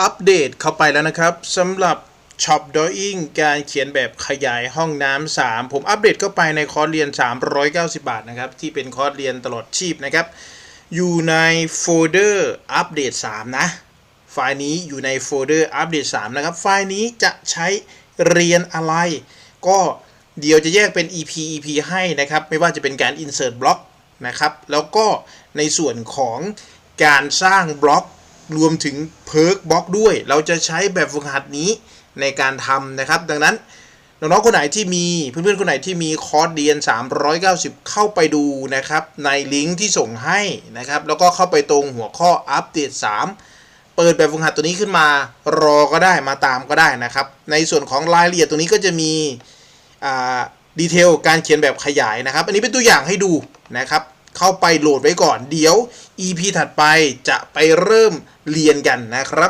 อัปเดตเข้าไปแล้วนะครับสำหรับ Shop Drawing การเขียนแบบขยายห้องน้ำ3ผมอัปเดตเข้าไปในคอร์สเรียน 390 บาทนะครับ ที่เป็นคอร์สเรียนตลอดชีพนะครับ อยู่ในโฟลเดอร์อัปเดต3นะ ไฟล์นี้อยู่ในโฟลเดอร์อัปเดต3นะครับ ไฟล์นี้จะใช้เรียนอะไร ก็เดี๋ยวจะแยกเป็น EP EP ให้นะครับ ไม่ว่าจะเป็นการ insert บล็อกนะครับ แล้วก็ในส่วนของการสร้างบล็อก รวมถึงเพิร์กบล็อกด้วย เราจะใช้แบบฝึกหัดนี้ในการทำนะครับ ดังนั้นน้องๆคนไหนที่มีเพื่อนๆคนไหนที่มีคอร์สเรียน 390 เข้าไปดูนะครับ ในลิงก์ที่ส่งให้นะครับ แล้วก็เข้าไปตรงหัวข้ออัปเดต 3 เปิดแบบฝึกหัดตัวนี้ขึ้นมารอก็ได้มาตามก็ได้นะครับ ในส่วนของรายละเอียดตัวนี้ก็จะมีดีเทลการเขียนแบบขยายนะครับ อันนี้เป็นตัวอย่างให้ดูนะครับ เข้าไปโหลดไว้ก่อนเดี๋ยว EP ถัดไปจะไปเริ่มเรียนกันนะครับ